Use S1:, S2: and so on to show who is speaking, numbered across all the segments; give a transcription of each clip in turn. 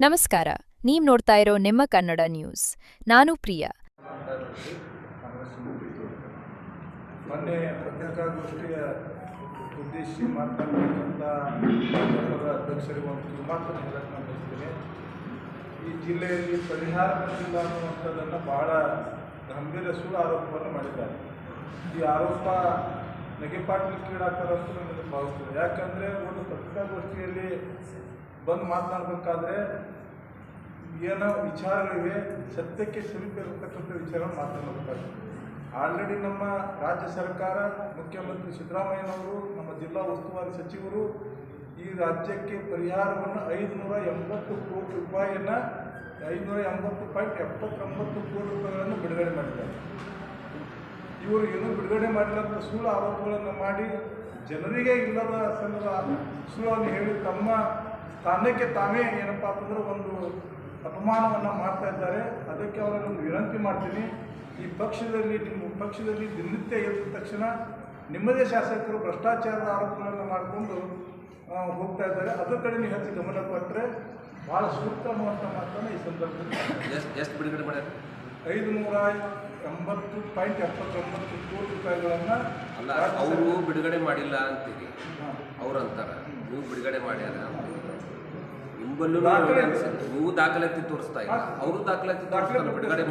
S1: ನಮಸ್ಕಾರ, ನೀವು ನೋಡ್ತಾ ಇರೋ ನಿಮ್ಮ ಕನ್ನಡ ನ್ಯೂಸ್. ನಾನು ಪ್ರಿಯಾ.
S2: ಮೊನ್ನೆ ಪತ್ರಿಕಾಗೋಷ್ಠಿಯ ಉದ್ದೇಶಿಸಿ ಮಾತನಾಡಬೇಕಂತ ಪಕ್ಷದ ಅಧ್ಯಕ್ಷರಿಗೆ ಒಂದು ಕಿರುಮಾತನ್ನು ಹೇಳಕ್ಕೆ ನಾನು ಬಯಸ್ತೇನೆ ಈ ಜಿಲ್ಲೆಯಲ್ಲಿ ಪರಿಹಾರ ಇಲ್ಲ ಅನ್ನುವಂಥದ್ದನ್ನು ಬಹಳ ಗಂಭೀರ ಸುಳ್ಳು ಆರೋಪವನ್ನು ಮಾಡಿದ್ದಾರೆ. ಈ ಆರೋಪ ನೆಗೆಪಾಟ್ಲಿಕ್ಕೀಡಾಗ್ತಾರೆ ಅಂತ ನನಗೆ ಭಾವಿಸ್ತದೆ ಯಾಕಂದರೆ ಒಂದು ಪತ್ರಿಕಾಗೋಷ್ಠಿಯಲ್ಲಿ ಬಂದು ಮಾತನಾಡಬೇಕಾದ್ರೆ ಏನೋ ವಿಚಾರಗಳಿವೆ, ಸತ್ಯಕ್ಕೆ ಸಮೀಪ ಇರತಕ್ಕಂಥ ವಿಚಾರ ಮಾತನಾಡಬೇಕಾಗ್ತದೆ ಆಲ್ರೆಡಿ ನಮ್ಮ ರಾಜ್ಯ ಸರ್ಕಾರ, ಮುಖ್ಯಮಂತ್ರಿ ಸಿದ್ದರಾಮಯ್ಯನವರು, ನಮ್ಮ ಜಿಲ್ಲಾ ಉಸ್ತುವಾರಿ ಸಚಿವರು ಈ ರಾಜ್ಯಕ್ಕೆ ಪರಿಹಾರವನ್ನು ಐದುನೂರ ಎಂಬತ್ತು ಕೋಟಿ ರೂಪಾಯಿಯನ್ನು, ಐದುನೂರ ಎಂಬತ್ತು ಪಾಯಿಂಟ್ ಎಪ್ಪತ್ತೊಂಬತ್ತು ಕೋಟಿ ರೂಪಾಯಿಗಳನ್ನು ಬಿಡುಗಡೆ ಮಾಡಿದ್ದಾರೆ. ಇವರು ಏನೂ ಬಿಡುಗಡೆ ಮಾಡಿದಂಥ ಸುಳ್ಳು ಆರೋಪಗಳನ್ನು ಮಾಡಿ ಜನರಿಗೆ ಇಲ್ಲದ ಸಲ್ಲದ ಸುಳ್ಳನ್ನು ಹೇಳಿ ತಮ್ಮ ಸ್ಥಾನಕ್ಕೆ ತಾವೇ ಏನಪ್ಪ ಅಂತಂದ್ರೆ ಒಂದು ಅಪಮಾನವನ್ನು ಮಾಡ್ತಾ ಇದ್ದಾರೆ. ಅದಕ್ಕೆ ಅವರನ್ನು ವಿನಂತಿ ಮಾಡ್ತೀನಿ. ಈ ಪಕ್ಷದಲ್ಲಿ ನಿಮ್ಮ ಪಕ್ಷದಲ್ಲಿ ದಿನನಿತ್ಯ ಎದ್ದ ತಕ್ಷಣ ನಿಮ್ಮದೇ ಶಾಸಕರು ಭ್ರಷ್ಟಾಚಾರದ ಆರೋಪಗಳನ್ನು ಮಾಡಿಕೊಂಡು ಹೋಗ್ತಾ ಇದ್ದಾರೆ. ಅದ್ರ ಕಡೆ ನೀವು ಹೆಚ್ಚು ಗಮನ ಕೊಟ್ಟರೆ ಭಾಳ ಸೂಕ್ತ ಅನ್ನುವಂಥ ಮಾತನ್ನು ಈ ಸಂದರ್ಭದಲ್ಲಿ
S3: ಎಷ್ಟು ಬಿಡುಗಡೆ ಮಾಡ್ಯಾರ?
S2: ಐದು ನೂರ ಎಂಬತ್ತು ಪಾಯಿಂಟ್ ಎಪ್ಪತ್ತೊಂಬತ್ತು ಕೋಟಿ ರೂಪಾಯಿಗಳನ್ನು
S3: ಅಲ್ಲ ಅವರು ಬಿಡುಗಡೆ ಮಾಡಿಲ್ಲ ಅಂತೀರಿ. ಅವ್ರು ಅಂತಾರೆ. ನೀವು ಬಿಡುಗಡೆ ಮಾಡ್ಯಾರ ನೀವು ದಾಖಲಾತಿ ತೋರಿಸ್ತಾ ಇಲ್ಲ. ಅವರು ದಾಖಲಾತಿ ತೋರಿಸ್ತಾರೆ. ಬಿಡುಗಡೆ.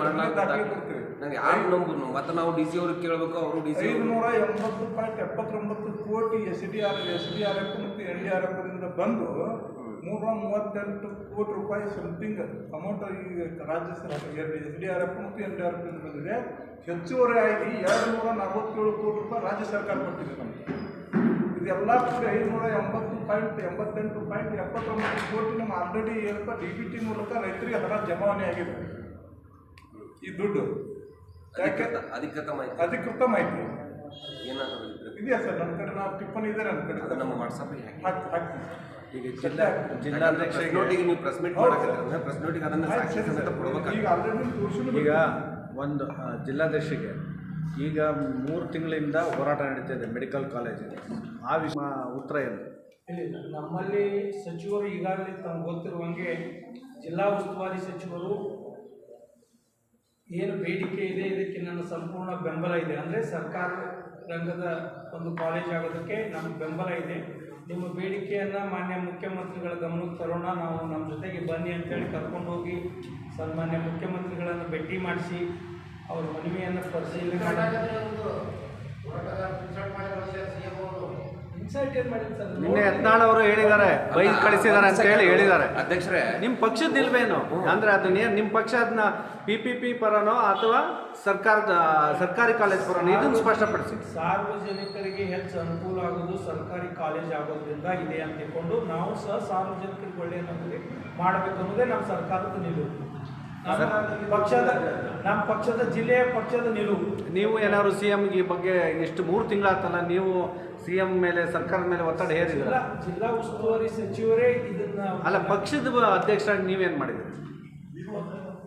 S3: ನಂಗೆ ಯಾರು ಮತ್ತೆ ನಾವು ಡಿ ಸಿ ಅವ್ರಿಗೆ ಕೇಳಬೇಕು. ಅವರು ಡಿ ಸಿ
S2: ನೂರ ಎಂಬತ್ತು ಪಾಯಿಂಟ್ ಎಪ್ಪತ್ತೊಂಬತ್ತು ಕೋಟಿ S D R S D R F ಮತ್ತು ಎನ್ ಡಿ ಆರ್ ಎಫ್ ಇಂದ ಬಂದು ನೂರ ಮೂವತ್ತೆಂಟು ಕೋಟಿ ರೂಪಾಯಿ ಸಮಥಿಂಗ್ ಅಮೌಂಟ್ ಈ ರಾಜ್ಯ ಸರ್ಕಾರ ಎಸ್ ಡಿ ಆರ್ ಎಫ್ ಮತ್ತು ಎನ್ ಡಿ ಆರ್ ಎಫ್ ಬಂದಿದೆ. ಹೆಚ್ಚುವರಿಯಾಗಿ ಎರಡು ನೂರ ನಲವತ್ತೇಳು ಕೋಟಿ ರೂಪಾಯಿ ರಾಜ್ಯ ಸರ್ಕಾರ ಕೊಟ್ಟಿದೆ ನಮಗೆ. ಇದೆಲ್ಲ ಕೂಡಿ ಐದುನೂರ ಎಂಬತ್ತು ಪಾಯಿಂಟ್ ಎಂಬತ್ತೆಂಟು ಪಾಯಿಂಟ್ ಎಪ್ಪತ್ತೊಂಬತ್ತು ಕೋಟಿ ನಮ್ಮ ಆಲ್ರೆಡಿ ಏನಪ್ಪ ಡಿ ಬಿ ಟಿ ಮೂಲಕ ರೈತರಿಗೆ ಹಣ ಜಮಾವಣೆ ಆಗಿದೆ. ಈ ದುಡ್ಡು. ಯಾಕೆ?
S3: ಅಧಿಕೃತ ಅಧಿಕೃತ ಮಾಹಿತಿ.
S2: ಅಧಿಕೃತ ಮಾಹಿತಿ.
S3: ಏನಾದರೂ
S2: ಇದೆಯಾ ಸರ್? ನನ್ನ ಕಡೆ ನಾವು ಟಿಪ್ಪಣಿ ಇದೆ ನನ್ನ ಕಡೆ
S3: ನಮ್ಮ ವಾಟ್ಸಪ್ಪಿಗೆ ಹಾಕಿ. ಈಗ ಜಿಲ್ಲಾ ಜಿಲ್ಲಾಧ್ಯಕ್ಷ ನೋಟಿಗೆ ನೀವು ಪ್ರೆಸ್ ಮೀಟ್ ಮಾಡಕ್ಕೆ ಪ್ರೆಸ್ ನೋಟಿಗೆ ಅದನ್ನು ಸಾಕ್ಷಿ
S2: ಸರಿ
S3: ಸಮೇತ
S2: ಸರ್. ಈಗ ಆಲ್ರೆಡಿ ತೋರಿಸಿದ್ರು
S4: ಈಗ ಒಂದು ಜಿಲ್ಲಾಧ್ಯಕ್ಷಿಗೆ ಜಿಲ್ಲಾಧ್ಯಕ್ಷರಿಗೆ ಈಗ ಮೂರು ತಿಂಗಳಿಂದ ಹೋರಾಟ ನಡೀತಾ ಇದೆ ಮೆಡಿಕಲ್ ಕಾಲೇಜಿಗೆ ಆ ವಿಷಯ ಉತ್ತರ ಏನು?
S5: ಇಲ್ಲ ನಮ್ಮಲ್ಲಿ ಸಚಿವರು ಈಗಾಗಲೇ ತಮ್ಗೆ ಗೊತ್ತಿರುವಂಗೆ ಜಿಲ್ಲಾ ಉಸ್ತುವಾರಿ ಸಚಿವರು ಏನು ಬೇಡಿಕೆ ಇದೆ ಇದಕ್ಕೆ ನನ್ನ ಸಂಪೂರ್ಣ ಬೆಂಬಲ ಇದೆ ಅಂದರೆ ಸರ್ಕಾರ ರಂಗದ ಒಂದು ಕಾಲೇಜ್ ಆಗೋದಕ್ಕೆ ನಮ್ಗೆ ಬೆಂಬಲ ಇದೆ ನಿಮ್ಮ ಬೇಡಿಕೆಯನ್ನು ಮಾನ್ಯ ಮುಖ್ಯಮಂತ್ರಿಗಳ ಗಮನಕ್ಕೆ ತರೋಣ ನಾವು ನಮ್ಮ ಜೊತೆಗೆ ಬನ್ನಿ ಅಂತೇಳಿ ಕರ್ಕೊಂಡು ಹೋಗಿ ಸನ್ಮಾನ್ಯ ಮುಖ್ಯಮಂತ್ರಿಗಳನ್ನು ಭೇಟಿ ಮಾಡಿಸಿ ಅವ್ರ ಮನವಿಯನ್ನು ಪರಿಶೀಲನೆ ಮಾಡಿ ಇನ್ಸೈಟ್ ಏನು ಮಾಡಿಲ್ಲ ಸರ್
S4: ನಿನ್ನೆ ಯತ್ನಾಳ್ ಅವರು ಹೇಳಿದ್ದಾರೆ ಬೈ ಕಳಿಸಿದ್ದಾರೆ ಅಂತ ಹೇಳಿ ಹೇಳಿದ್ದಾರೆ.
S3: ಅಧ್ಯಕ್ಷರೇ
S4: ನಿಮ್ಮ ಪಕ್ಷದ ನಿಲ್ವೇನು ಅಂದ್ರೆ ಅದನ್ನ ಏನ್ ನಿಮ್ಮ ಪಕ್ಷ ಅದನ್ನ ಪಿ ಪಿ ಪಿ ಪರನೋ ಅಥವಾ ಸರ್ಕಾರದ ಸರ್ಕಾರಿ ಕಾಲೇಜ್ ಪರನೋ? ಇದನ್ನು ಸ್ಪಷ್ಟಪಡಿಸಿ.
S5: ಸಾರ್ವಜನಿಕರಿಗೆ ಹೆಚ್ಚು ಅನುಕೂಲ ಆಗೋದು ಸರ್ಕಾರಿ ಕಾಲೇಜ್ ಆಗೋದ್ರಿಂದ ಇದೆ ಅಂತ ತಿಳ್ಕೊಂಡು ನಾವು ಸಹ ಸಾರ್ವಜನಿಕರಿಗೆ ಒಳ್ಳೆಯ ಮಾಡಬೇಕು ಅನ್ನೋದೇ ನಮ್ಮ ಸರ್ಕಾರದ ನಿಲುವು. ಪಕ್ಷದ ನಮ್ಮ ಪಕ್ಷದ ಜಿಲ್ಲೆಯ ಪಕ್ಷದ ನಿಲುವು.
S4: ನೀವು ಏನಾದ್ರು ಸಿ ಎಂ ಈ ಬಗ್ಗೆ ಎಷ್ಟು ಮೂರು ತಿಂಗಳಾಗ್ತಲ್ಲ ನೀವು ಸಿ ಎಂ ಮೇಲೆ ಸರ್ಕಾರದ ಮೇಲೆ ಒತ್ತಡ ಹೇರಿದ್ರ
S5: ಜಿಲ್ಲಾ ಜಿಲ್ಲಾ ಉಸ್ತುವಾರಿ ಸಚಿವರೇ ಇದನ್ನ
S4: ಅಲ್ಲ ಪಕ್ಷದ ಅಧ್ಯಕ್ಷರಾಗಿ ನೀವೇನು ಮಾಡಿದ್ರಿ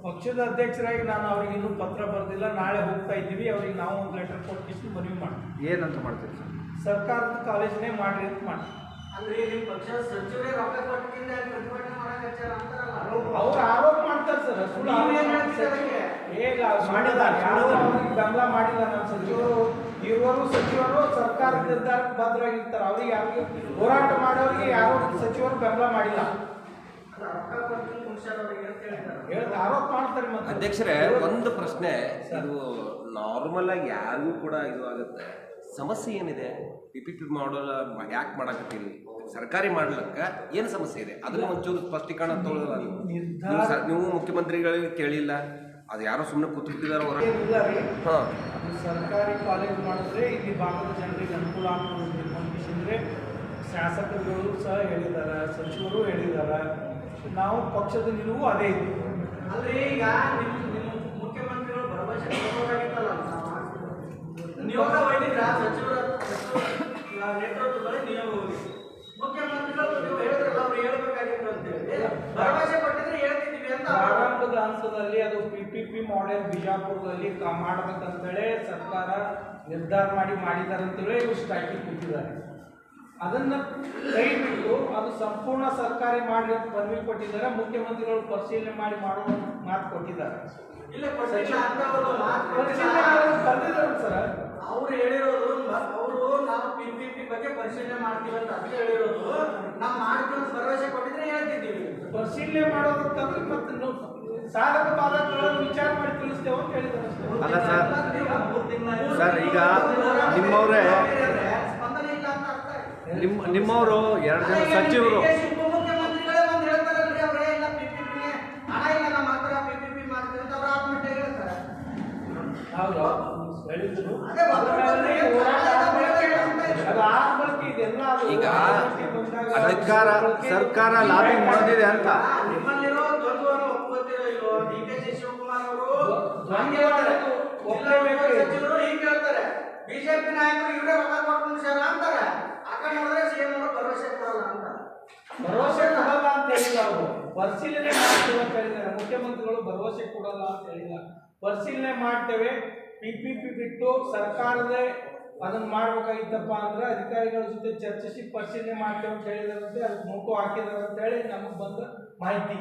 S5: ಪಕ್ಷದ ಅಧ್ಯಕ್ಷರಾಗಿ ನಾನು ಅವ್ರಿಗೆ ಇನ್ನೂ ಪತ್ರ ಬರೆದಿಲ್ಲ. ನಾಳೆ ಹೋಗ್ತಾ ಇದ್ದೀವಿ. ಅವ್ರಿಗೆ ನಾವು ಒಂದು ಲೆಟರ್ ಕೊಟ್ಟು ಮನವಿ ಮಾಡ್ತೀವಿ.
S4: ಏನಂತ ಮಾಡ್ತೀವಿ ಸರ್?
S5: ಸರ್ಕಾರದ ಕಾಲೇಜನ್ನೇ ಮಾಡ್ರಿ ಅಂತ ಮಾಡ್ತೀವಿ.
S6: ಅಂದ್ರೆ ನಿಮ್ಮ ಪಕ್ಷದ ಸಚಿವರೇ ರೊಕ್ಕ ಕೊಟ್ಟಿಲ್ಲ ಪ್ರತಿಭಟನೆ ಮಾಡಕ್ ಹಚ್ಚಾರ ಅಂತಾರಲ್ಲ.
S5: ಅವ್ರು ಆರೋಪ ಮಾಡ್ತಾರೆ ಸರ್ ಸುಳ್ಳು
S6: ಏನು
S5: ಬೆಂಬಲ ಮಾಡಿಲ್ಲ ನಮ್ಮ ಸಚಿವರು. ಇವರು ಸಚಿವರು ಸರ್ಕಾರ ನಿರ್ಧಾರಕ್ಕೆ ಬದ್ಧರಾಗಿರ್ತಾರೆ ಅವ್ರಿಗೆ ಯಾರಿಗೆ ಹೋರಾಟ ಮಾಡೋರಿಗೆ ಯಾರೋ ಸಚಿವರು ಬೆಂಬಲ ಮಾಡಿಲ್ಲ.
S3: ಅಧ್ಯಕ್ಷರೇ ಒಂದು ಪ್ರಶ್ನೆ. ಇದು ನಾರ್ಮಲ್ ಆಗಿ ಯಾರಿಗೂ ಕೂಡ ಇದು ಆಗುತ್ತೆ. ಸಮಸ್ಯೆ ಏನಿದೆ? ಪಿ ಪಿ ಪಿ ಮಾಡೋಲ್ಲ ಯಾಕೆ ಮಾಡಕತ್ತೀರಿ? ಸರ್ಕಾರಿ ಮಾಡ್ಲಕ್ಕ ಏನು ಸಮಸ್ಯೆ ಇದೆ? ಅದನ್ನ ಒಂಚೂರು ಸ್ಪಷ್ಟೀಕರಣ ತೊಗೊಳ್ಳಲ್ಲ ನೀವು. ನೀವು ಮುಖ್ಯಮಂತ್ರಿಗಳಿಗೆ ಕೇಳಿಲ್ಲ. ಅದು ಯಾರೋ ಸುಮ್ಮನೆ ಕೂತಿರ್ತಿದಾರ ಹೊರ ಹಾಂ.
S5: ಸರ್ಕಾರಿ ಕಾಲೇಜ್ ಮಾಡಿದ್ರೆ ಇಲ್ಲಿ ಭಾಗದ ಜನರಿಗೆ ಅನುಕೂಲ ಆಗ್ತದೆ ಅಂದರೆ ಶಾಸಕರುಗಳು ಸಹ ಹೇಳಿದ್ದಾರೆ ಸಚಿವರು ಹೇಳಿದ್ದಾರೆ ನಾವು ಪಕ್ಷದ ನಿಲುವು ಅದೇ ಇದೆ.
S6: ಅಂದ್ರೆ ಈಗ ನಿಮ್ ನಿಮ್ಮ ಮುಖ್ಯಮಂತ್ರಿಗಳು ಭರವಸೆ ಕೊಡಬೇಕಾಗಿತ್ತಲ್ಲ ನಿಯೋಗ ಒಯ್ದಿದ್ರ ಸಚಿವರ ಸಚಿವರ ನೇತೃತ್ವದಲ್ಲಿ ನಿಯೋಗ ಹೋಗಿ ಮುಖ್ಯಮಂತ್ರಿಗಳು ನೀವು ಹೇಳಿದ್ರಲ್ಲ ಅವ್ರು ಹೇಳ್ಬೇಕಾಗಿತ್ತು ಅಂತ ಹೇಳಿ ಭರವಸೆ ಕೊಟ್ಟಿದ್ರೆ ಹೇಳ್ತಿದ್ದೀವಿ ಅಂತ ಅವ್ರು-
S5: ಪ್ರಾರಂಭದ ಹಂತದಲ್ಲಿ ಅದು ಪಿ ಪಿ ಪಿ ಮಾಡೆಲ್ ಬಿಜಾಪುರದಲ್ಲಿ ಮಾಡ್ಬೇಕಂತೇಳಿ ಸರ್ಕಾರ ನಿರ್ಧಾರ ಮಾಡಿ ಮಾಡಿದ್ದಾರೆ ಅಂತೇಳಿ ಇವರು ಸ್ಟ್ರೈಕಿಗೆ ಕೂತಿದ್ದಾರೆ ಅದನ್ನ ಕೈ ಬಿಟ್ಟು ಅದು ಸಂಪೂರ್ಣ ಸರ್ಕಾರಿ ಮಾಡಿ ಅಂತ ಮನವಿ ಕೊಟ್ಟಿದ್ದಾರೆ. ಮುಖ್ಯಮಂತ್ರಿಗಳು ಪರಿಶೀಲನೆ ಮಾಡಿ ಮಾಡುವ ಮಾತು ಕೊಟ್ಟಿದ್ದಾರೆ. ಬರ್ದಿದ್ದಾರೆ ಸರ್.
S6: ಅವ್ರು ಹೇಳಿರೋದು ಅವರು ನಾವು ಪಿ ಪಿ ಪಿ ಬಗ್ಗೆ ಪರಿಶೀಲನೆ ಮಾಡ್ತೀವಿ ಅಂತ ಹೇಳಿರೋದು. ನಾವು ಮಾಡ್ತೀವಿ ಭರವಸೆ ಕೊಟ್ಟಿದ್ರೆ ಹೇಳ್ತಿದ್ದೀವಿ.
S5: ಪರಿಶೀಲನೆ ಮಾಡೋದಕ್ಕಂದ್ರೆ ಮತ್ತೆ ಸಾಧಕ ಬಾಧಕಗಳನ್ನು ವಿಚಾರ ಮಾಡಿ ತಿಳಿಸ್ತೇವೆ ಅಂತ ಹೇಳಿದ್ದಾರೆ.
S4: ಅಲ್ಲ ಸರ್ ಸರ್ ಈಗ ನಿಮ್ಮವರೇ
S6: ಸ್ಪಂದನೆ ಇಲ್ಲ ಅಂತ ಅರ್ಥ ಆಯ್ತು.
S4: ನಿಮ್ಮ ನಿಮ್ಮವರು ಎರಡು ಜನ ಸಚಿವರು
S6: ಈಗ
S5: ಅಧಿಕಾರ
S4: ಸರ್ಕಾರ ಸರ್ಕಾರ ಲಾಬಿ ಮಾಡಿದೆ ಅಂತ.
S6: ಜಿಲ್ಲಾ ಸಚಿವರು, ಹೀಗೆ ಹೇಳ್ತಾರೆ. ಬಿಜೆಪಿ ನಾಯಕರು ಇವರೇ ಕೊಟ್ಕೊಂಡು ಸರ್ ಅಂತಾರೆ. ಆ ಕಡೆ ನೋಡಿದ್ರೆ ಸಿಎಂ ಅವರು ಭರವಸೆ ಕೊಡಲ್ಲ ಅಂತ
S5: ಭರವಸೆ ಕೊಡಲ್ಲ ಅಂತ ಹೇಳಿಲ್ಲ ಅವರು. ಪರಿಶೀಲನೆ ಮಾಡ್ತೀವಿ ಅಂತ ಹೇಳಿದ್ದಾರೆ. ಮುಖ್ಯಮಂತ್ರಿಗಳು ಭರವಸೆ ಕೊಡಲ್ಲ ಅಂತ ಹೇಳಿಲ್ಲ. ಪರಿಶೀಲನೆ ಮಾಡ್ತೇವೆ. ಪಿ ಪಿ ಪಿ ಬಿಟ್ಟು ಸರ್ಕಾರದ ಅದನ್ನ ಮಾಡ್ಬೇಕಾಗಿತ್ತಪ್ಪ ಅಂದ್ರೆ ಅಧಿಕಾರಿಗಳ ಜೊತೆ ಚರ್ಚಿಸಿ ಪರಿಶೀಲನೆ ಮಾಡ್ತೇವೆ ಅಂತ ಹೇಳಿದಾರಂತೆ ಅದಕ್ಕೆ ಮುಖ ಹಾಕಿದಾರೆ ಅಂತ ಹೇಳಿ ನಮಗೆ ಬಂದ ಮಾಹಿತಿ.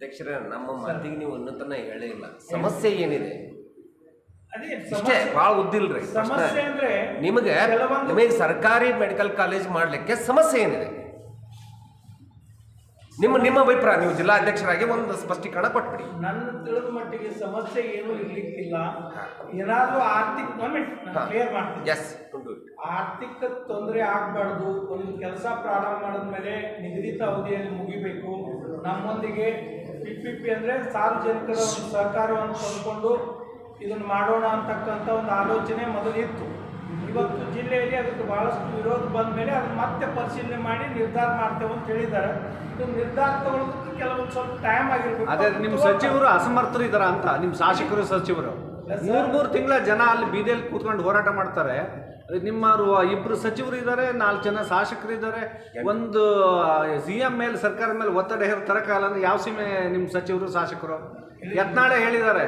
S3: ಅಧ್ಯಕ್ಷರೇ ನಮ್ಮ ಮಾತಿಗೆ ನೀವು ಉನ್ನತನ ಹೇಳೇ ಇಲ್ಲ. ಸಮಸ್ಯೆ ಏನಿದೆ?
S5: ಅದೇ
S3: ಇಷ್ಟೇ ಭಾಳ ಉದ್ದಿಲ್ರಿ
S5: ಸಮಸ್ಯೆ ಅಂದ್ರೆ
S3: ನಿಮಗೆ ನಿಮಗೆ ಸರ್ಕಾರಿ ಮೆಡಿಕಲ್ ಕಾಲೇಜ್ ಮಾಡಲಿಕ್ಕೆ ಸಮಸ್ಯೆ ಏನಿದೆ? ನಿಮ್ಮ ನಿಮ್ಮ ಅಭಿಪ್ರಾಯ ನೀವು ಜಿಲ್ಲಾ ಅಧ್ಯಕ್ಷರಾಗಿ ಒಂದು ಸ್ಪಷ್ಟೀಕರಣ ಕೊಟ್ಬಿಡಿ.
S5: ನನ್ನ ತಿಳಿದ ಮಟ್ಟಿಗೆ ಸಮಸ್ಯೆ ಏನೂ ಇರ್ಲಿಕ್ಕಿಲ್ಲ. ಏನಾದರೂ ಆರ್ಥಿಕ ಕ್ಲಿಯರ್ ಮಾಡ್ತೀನಿ.
S3: ಎಸ್
S5: ಆರ್ಥಿಕ ತೊಂದರೆ ಆಗಬಾರ್ದು. ಒಂದು ಕೆಲಸ ಪ್ರಾರಂಭ ಮಾಡಿದ್ಮೇಲೆ ನಿಗದಿತ ಅವಧಿಯಲ್ಲಿ ಮುಗಿಬೇಕು. ನಮ್ಮೊಂದಿಗೆ ಪಿ ಪಿ ಪಿ ಅಂದರೆ ಸಾರ್ವಜನಿಕರ ಒಂದು ಸಹಕಾರವನ್ನು ತಂದುಕೊಂಡು ಇದನ್ನು ಮಾಡೋಣ ಅಂತಕ್ಕಂಥ ಒಂದು ಆಲೋಚನೆ ಮೊದಲಿತ್ತು ಇವತ್ತು ಜಿಲ್ಲೆಯಲ್ಲಿ ಅದಕ್ಕೆ ಬಹಳಷ್ಟು ವಿರೋಧ ಬಂದ ಮೇಲೆ ಅದನ್ನು ಮತ್ತೆ ಪರಿಶೀಲನೆ ಮಾಡಿ ನಿರ್ಧಾರ ಮಾಡ್ತೇವೆ ಅಂತ ಹೇಳಿದ್ದಾರೆ. ಇದು ನಿರ್ಧಾರ ತಗೊಳ್ಳೋದಕ್ಕೆ ಕೆಲವೊಂದು ಸ್ವಲ್ಪ ಟೈಮ್ ಆಗಿರ್ಬೇಕು.
S4: ಅದೇ ನಿಮ್ಮ ಸಚಿವರು ಅಸಮರ್ಥರು ಇದಾರ ಅಂತ ನಿಮ್ಮ ಶಾಸಕರು ಸಚಿವರು. ಮೂರ್ ಮೂರು ತಿಂಗಳ ಜನ ಅಲ್ಲಿ ಬೀದಿಯಲ್ಲಿ ಕೂತ್ಕೊಂಡು ಹೋರಾಟ ಮಾಡ್ತಾರೆ. ನಿಮ್ಮ ಇಬ್ರು ಸಚಿವರು ಇದ್ದಾರೆ ನಾಲ್ಕು ಜನ ಶಾಸಕರು ಇದ್ದಾರೆ ಒಂದು ಸಿ ಎಂ ಮೇಲೆ, ಸರ್ಕಾರ ಮೇಲೆ ಒತ್ತಡ ಹೇರ್ ತರಕಾಲ ಅಂದ್ರೆ ಯಾವ ಸೀಮೆ ನಿಮ್ಮ ಸಚಿವರು, ಶಾಸಕರು? ಯತ್ನಾಳೆ ಹೇಳಿದ್ದಾರೆ.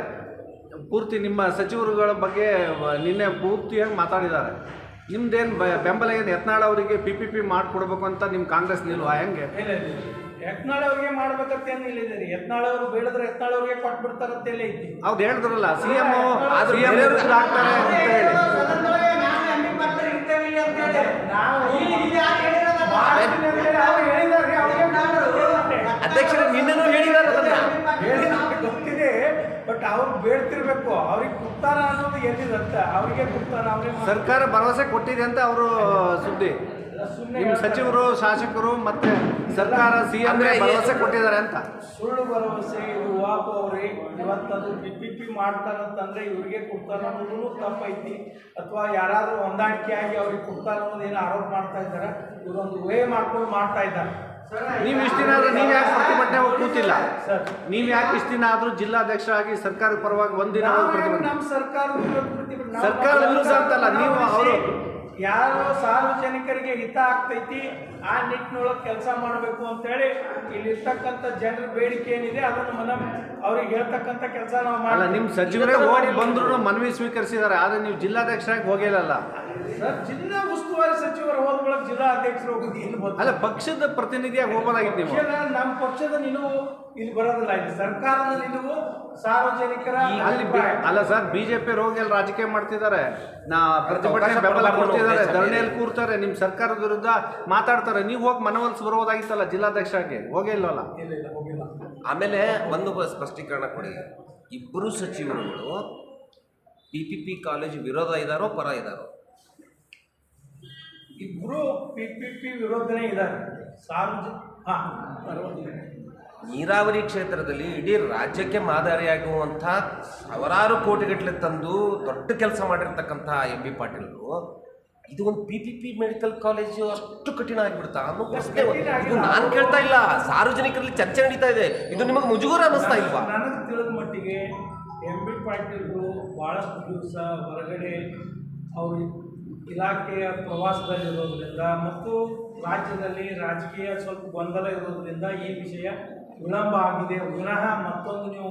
S4: ಪೂರ್ತಿ ನಿಮ್ಮ ಸಚಿವರುಗಳ ಬಗ್ಗೆ ನಿನ್ನೆ ಪೂರ್ತಿಯಾಗಿ ಮಾತಾಡಿದ್ದಾರೆ. ನಿಮ್ದೇನು ಬೆಂಬಲ ಏನು? ಯತ್ನಾಳ ಅವರಿಗೆ ಪಿ ಪಿ ಪಿ ಮಾಡಿಕೊಡ್ಬೇಕು ಅಂತ ನಿಮ್ಮ ಕಾಂಗ್ರೆಸ್ ನಿಲ್ವಾ? ಹೆಂಗೆ?
S5: ಯತ್ನಾಳ್ ಅವ್ರಿಗೆ ಮಾಡ್ಬೇಕಂತ ಏನು ಹೇಳಿದ್ದಾರೆ ಯತ್ನಾಳ್ ಅವರು ಬೇಡದ್ರೆ ಯತ್ನಾಳ್ ಅವ್ರಿಗೆ ಕೊಟ್ಬಿಡ್ತಾರಂತ ಎಲ್ಲ ಐತಿ
S4: ಅವ್ರು ಹೇಳಿದ್ರಲ್ಲ ಸಿ ಎಂ ಸಿ ಎಂ ಆಗ್ತಾರೆ ಅಂತ ಹೇಳಿ.
S5: ಅವ್ರಿಗೆ
S3: ನಿನ್ನೆನೂ ಹೇಳಿದಾರೆ
S5: ಗೊತ್ತಿದೆ ಬಟ್ ಅವ್ರು ಬೇಡ್ತಿರ್ಬೇಕು ಅವ್ರಿಗೆ ಕೊಡ್ತಾರ ಅನ್ನೋದು ಎಲ್ಲಿದಂತ ಅವ್ರಿಗೆ ಕೊಡ್ತಾರ ಅವ್ರಿಗೆ
S4: ಸರ್ಕಾರ ಭರವಸೆ ಕೊಟ್ಟಿದೆ ಅಂತ ಅವರು ಸುದ್ದಿ.
S5: ಸುಮ್ಮನೆ
S4: ನಿಮ್ಮ ಸಚಿವರು ಶಾಸಕರು ಮತ್ತೆ ಸರ್ಕಾರ ಸಿಎಂ
S3: ಅಂದ್ರೆ
S4: ಭರವಸೆ ಕೊಟ್ಟಿದ್ದಾರೆ ಅಂತ.
S5: ಸುಳ್ಳು ಭರವಸೆ ಇದು ವಾಪ ಅವ್ರಿ. ಇವತ್ತದು ಪಿ ಪಿ ಪಿ ಮಾಡ್ತಾರಂತಂದ್ರೆ ಇವ್ರಿಗೆ ಕೊಡ್ತಾರ ಅನ್ನೋದು ತಪ್ಪೈತಿ. ಅಥವಾ ಯಾರಾದ್ರೂ ಹೊಂದಾಣಿಕೆ ಆಗಿ ಅವ್ರಿಗೆ ಕೊಡ್ತಾರ ಅನ್ನೋದು ಏನು ಆರೋಪ ಮಾಡ್ತಾ ಇದ್ದಾರೆ. ಇವರೊಂದು ವೇ ಮಾಡ್ಕೊಂಡು ಮಾಡ್ತಾ ಇದ್ದಾರೆ.
S4: ನೀವು ಇಷ್ಟು ದಿನ ಆದ್ರೂ ನೀವು ಯಾಕೆ ಪ್ರತಿಭಟನೆ ಕೂತಿಲ್ಲ?
S5: ಸರ್.
S4: ನೀವು ಯಾಕೆ ಇಷ್ಟು ದಿನ ಜಿಲ್ಲಾಧ್ಯಕ್ಷ ಜಿಲ್ಲಾಧ್ಯಕ್ಷರಾಗಿ ಸರ್ಕಾರದ ಪರವಾಗಿ ಒಂದಿನ ಸರ್ಕಾರ
S5: ನಮ್ಮ ಸರ್ಕಾರದ ವಿರುದ್ಧ
S4: ಅಂತಲ್ಲ, ನೀವು ಅವರು-
S5: ಯಾರೋ ಸಾರ್ವಜನಿಕರಿಗೆ ಹಿತ ಆಗ್ತೈತಿ. ಆ ನಿಟ್ಟಿನೊಳಗೆ ಕೆಲಸ ಮಾಡಬೇಕು ಅಂತೇಳಿ ಇಲ್ಲಿರ್ತಕ್ಕಂಥ ಜನರ ಬೇಡಿಕೆ ಏನಿದೆ ಅದನ್ನು ಮನ ಅವ್ರಿಗೆ ಹೇಳ್ತಕ್ಕಂಥ ಕೆಲಸ ನಾವು
S4: ಅಲ್ಲ
S5: ಮಾಡ್ತೀವಿ.
S4: ನಿಮ್ಮ ಸಚಿವರೇ ಹೋಗಿ ಬಂದ್ರು ಮನವಿ ಸ್ವೀಕರಿಸಿದ್ದಾರೆ ಆದ್ರೆ ನೀವು ಜಿಲ್ಲಾಧ್ಯಕ್ಷರಾಗಿ ಹೋಗಿಲ್ಲಲ್ಲ
S5: ಸರ್ ಜಿಲ್ಲಾ ಉಸ್ತುವಾರಿ ಸಚಿವರು ಹೋದ ಬಳಿಕ ಜಿಲ್ಲಾ ಅಧ್ಯಕ್ಷರು ಹೋಗೋದು ಏನು ಬಂತು?
S4: ಅಲ್ಲ ಪಕ್ಷದ ಪ್ರತಿನಿಧಿಯಾಗಿ ಹೋಗೋದಾಗಿತ್ತು ನೀವು
S5: ಪಕ್ಷದ ನಮ್ಮ ಪಕ್ಷದ ನಿಲುವು ಇಲ್ಲಿ ಬರೋದಿಲ್ಲ ಇಲ್ಲಿ ಸರ್ಕಾರದ ನಿಲುವು ಸಾರ್ವಜನಿಕರ
S4: ಅಲ್ಲಿ. ಅಲ್ಲ ಸರ್ ಬಿಜೆಪಿ ರೋಗಿಯಲ್ಲಿ ರಾಜಕೀಯ ಮಾಡ್ತಿದ್ದಾರೆ ನಾ ಪ್ರತಿಭಟನೆ ಬೆಂಬಲ ಕೊಡ್ತಿದ್ದಾರೆ ಧರಣಿಯಲ್ಲಿ ಕೂರ್ತಾರೆ ನಿಮ್ಮ ಸರ್ಕಾರದ ವಿರುದ್ಧ ಮಾತಾಡ್ತಾರೆ ನೀವು ಹೋಗಿ ಮನವೊಲಿಸಿ ಬರುವುದಾಗಿತ್ತಲ್ಲ ಜಿಲ್ಲಾಧ್ಯಕ್ಷರಿಗೆ? ಹೋಗೇ ಇಲ್ಲವಲ್ಲ
S5: ಇಲ್ಲ ಇಲ್ಲ ಹೋಗಿಲ್ಲ
S3: ಆಮೇಲೆ ಒಂದು ಬ- ಸ್ಪಷ್ಟೀಕರಣ ಕೊಡಿ. ಇಬ್ಬರು ಸಚಿವರುಗಳು ಪಿ ಪಿ ಪಿ ಕಾಲೇಜ್ ವಿರೋಧ ಇದ್ದಾರೋ ಪರ ಇದ್ದಾರೋ
S5: ಇಬ್ಬರು ಪಿ ಪಿ ಪಿ ವಿರೋಧನೇ ಇದ್ದಾರೆ.
S3: ನೀರಾವರಿ ಕ್ಷೇತ್ರದಲ್ಲಿ ಇಡೀ ರಾಜ್ಯಕ್ಕೆ ಮಾದರಿಯಾಗುವಂಥ ಸಾವಿರಾರು ಕೋಟಿಗಟ್ಟಲೆ ತಂದು ದೊಡ್ಡ ಕೆಲಸ ಮಾಡಿರ್ತಕ್ಕಂಥ ಎಂ ಬಿ ಪಾಟೀಲ್ರು. ಇದು ಒಂದು P P P medical college ಅಷ್ಟು ಕಠಿಣ ಆಗಿಬಿಡ್ತಾ ಅನ್ನೋ ಪ್ರಶ್ನೆ ಇದು ನಾನು ಕೇಳ್ತಾ ಇಲ್ಲ. ಸಾರ್ವಜನಿಕರಲ್ಲಿ ಚರ್ಚೆ ನಡೀತಾ ಇದೆ. ಇದು ನಿಮಗೆ ಮುಜುಗರ ಅನ್ನಿಸ್ತಾ ಇಲ್ವಾ?
S5: ನನಗೆ ತಿಳಿದ ಮಟ್ಟಿಗೆ ಎಂ ಬಿ ಪಾಟೀಲ್ರು ಭಾಳಷ್ಟು ದಿವಸ ಹೊರಗಡೆ ಅವರು ಇಲಾಖೆಯ ಪ್ರವಾಸದಲ್ಲಿರೋದ್ರಿಂದ ಮತ್ತು ರಾಜ್ಯದಲ್ಲಿ ರಾಜಕೀಯ ಸ್ವಲ್ಪ ಗೊಂದಲ ಇರೋದ್ರಿಂದ ಈ ವಿಷಯ ವಿಳಂಬ ಆಗಿದೆ. ಪುನಃ ಮತ್ತೊಂದು ನೀವು